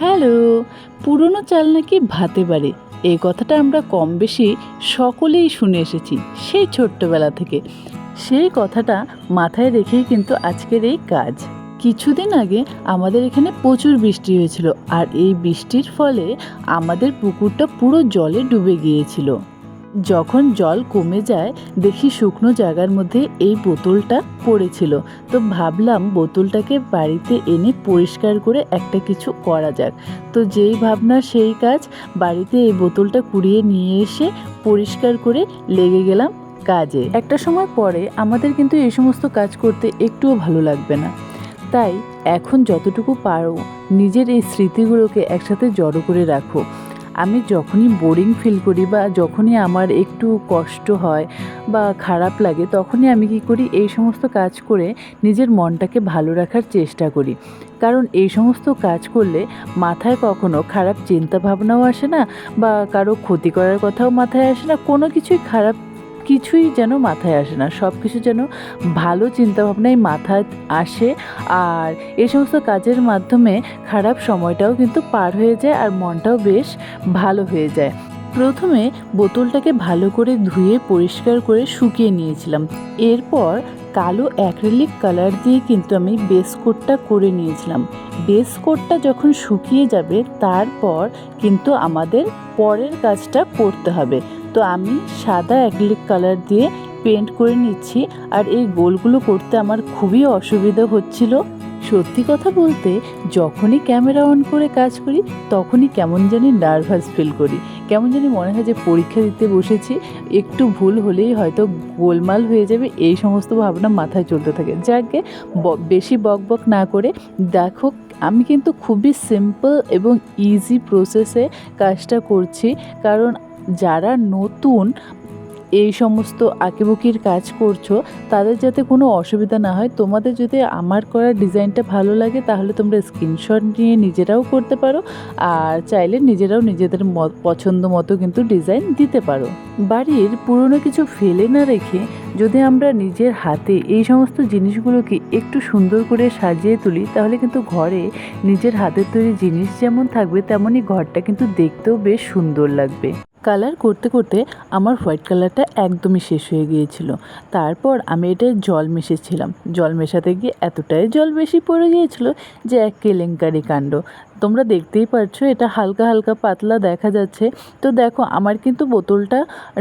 Hello, পুরনো চাল নাকি ভাতে বাড়ে? এই কথাটা আমরা কম বেশি সকলেই শুনে এসেছি, সেই ছোট্টবেলা থেকে। সেই কথাটা মাথায় রেখেই কিন্তু আজকের এই কাজ। কিছুদিন আগে আমাদের এখানে প্রচুর বৃষ্টি হয়েছিল, আর এই বৃষ্টির ফলে আমাদের পুকুরটা পুরো জলে ডুবে গিয়েছিল। যখন জল কমে যায়, দেখি শুকনো জায়গার মধ্যে এই বোতলটা পড়েছিল। তো ভাবলাম বোতলটাকে বাড়িতে এনে পরিষ্কার করে একটা কিছু করা যাক। তো যেই ভাবনা, সেই কাজ বাড়িতে এই বোতলটা কুড়িয়ে নিয়ে এসে পরিষ্কার করে লেগে গেলাম কাজে। একটা সময় পরে আমাদের কিন্তু এই সমস্ত কাজ করতে একটুও ভালো লাগবে না। তাই এখন যতটুকু পারো, নিজের এই স্মৃতিগুলোকে একসাথে জড়ো করে রাখো। আমি যখনই বোরিং ফিল করি বা যখনই আমার একটু কষ্ট হয় বা খারাপ লাগে, তখনই আমি কি করি, এই সমস্ত কাজ করে নিজের মনটাকে ভালো রাখার চেষ্টা করি। কারণ এই সমস্ত কাজ করলে মাথায় কখনো খারাপ চিন্তা ভাবনাও আসে না বা কারও ক্ষতি করার কথাও মাথায় আসে না, কোনো কিছুই খারাপ কিছুই যেন মাথায় আসে না। সব কিছু যেন ভালো চিন্তাভাবনাই মাথায় আসে আর এই সমস্ত কাজের মাধ্যমে খারাপ সময়টাও কিন্তু পার হয়ে যায় আর মনটাও বেশ ভালো হয়ে যায়। প্রথমে বোতলটাকে ভালো করে ধুয়ে, পরিষ্কার করে শুকিয়ে নিয়েছিলাম। এরপর কালো অ্যাক্রেলিক কালার দিয়ে কিন্তু আমি বেস কোটটা করে নিয়েছিলাম। বেস কোটটা যখন শুকিয়ে যাবে, তারপর কিন্তু আমাদের পরের কাজটা করতে হবে। তো আমি সাদা অ্যাক্রিলিক কালার দিয়ে পেন্ট করে নিচ্ছি আর এই গোলগুলো করতে আমার খুবই অসুবিধা হচ্ছিল। সত্যি কথা বলতে, যখনই ক্যামেরা অন করে কাজ করি, তখনই কেমন জানি নার্ভাস ফিল করি। কেমন জানি মনে হয় যে পরীক্ষা দিতে বসেছি, একটু ভুল হলেই হয়তো গোলমাল হয়ে যাবে, এই সমস্ত ভাবনা মাথায় চলতে থাকে। যাকে বেশি বক বক না করে, দেখো, আমি কিন্তু খুবই সিম্পল এবং ইজি প্রসেসে কাজটা করছি। কারণ যারা নতুন এই সমস্ত আঁকিবুকির কাজ করছ, তাদের যাতে কোনো অসুবিধা না হয়, তোমাদের যদি আমার করা ডিজাইনটা ভালো লাগে, তাহলে তোমরা স্ক্রিনশট নিয়ে নিজেরাও করতে পারো, আর চাইলে নিজেরাও নিজেদের পছন্দ মতো কিন্তু ডিজাইন দিতে পারো। বাড়ির পুরনো কিছু ফেলে না রেখে যদি আমরা নিজের হাতে এই সমস্ত জিনিসগুলোকে একটু সুন্দর করে সাজিয়ে তুলি, তাহলে কিন্তু ঘরে নিজের হাতের তৈরি জিনিস যেমন থাকবে তেমনই ঘরটা কিন্তু দেখতেও বেশ সুন্দর লাগবে। কালার করতে করতে আমার হোয়াইট কালারটা একদমই শেষ হয়ে গিয়েছিল। তারপর আমি এটা জল মেশেছিলাম। জল মেশাতে গিয়ে এতটাই জল বেশি পড়ে গিয়েছিল যে এক কেলেঙ্কারি কাণ্ড। তোমরা দেখতেই পাচ্ছ এটা হালকা হালকা পাতলা দেখা যাচ্ছে। তো দেখো, আমার কিন্তু বোতলটা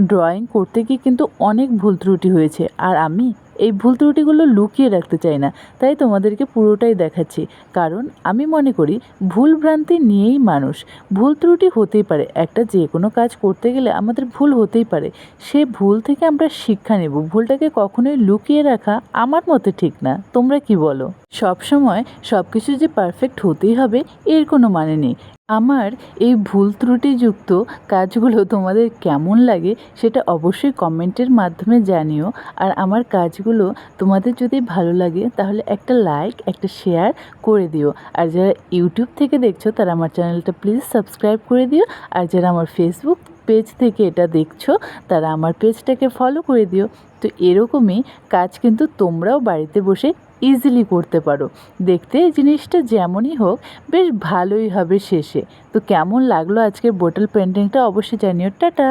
ড্রয়িং করতে গিয়ে কিন্তু অনেক ভুল ত্রুটি হয়েছে। আর আমি এই ভুল ত্রুটিগুলো লুকিয়ে রাখতে চাই না। তাই তোমাদেরকে পুরোটাই দেখাচ্ছি। কারণ আমি মনে করি ভুল ভ্রান্তি নিয়েই মানুষ। ভুল ত্রুটি হতেই পারে। একটা যে কোনো কাজ করতে গেলে আমাদের ভুল হতেই পারে। সে ভুল থেকে আমরা শিক্ষা নেব। ভুলটাকে কখনোই লুকিয়ে রাখা আমার মতে ঠিক না। তোমরা কি বলো? সব সময় সব কিছু যে পারফেক্ট হতেই হবে, এর কোনো মানে নেই। আমার এই ভুল ত্রুটিযুক্ত কাজগুলো তোমাদের কেমন লাগে, সেটা অবশ্যই কমেন্টের মাধ্যমে জানিও। আর আমার কাজগুলো তোমাদের যদি ভালো লাগে, তাহলে একটা লাইক একটা শেয়ার করে দিও। আর যারা ইউটিউব থেকে দেখছ, তারা আমার চ্যানেলটা প্লিজ সাবস্ক্রাইব করে দিও। আর যারা আমার ফেসবুক পেজ থেকে এটা দেখছ, তারা আমার পেজটাকে ফলো করে দিও। তো এরকমই কাজ কিন্তু তোমরাও বাড়িতে বসে ইজিলি করতে পারো। দেখতে এই জিনিসটা যেমনই হোক, বেশ ভালোই হবে শেষে। তো কেমন লাগল আজকের বোটল পেন্টিংটা অবশ্যই জানিও। টাটা!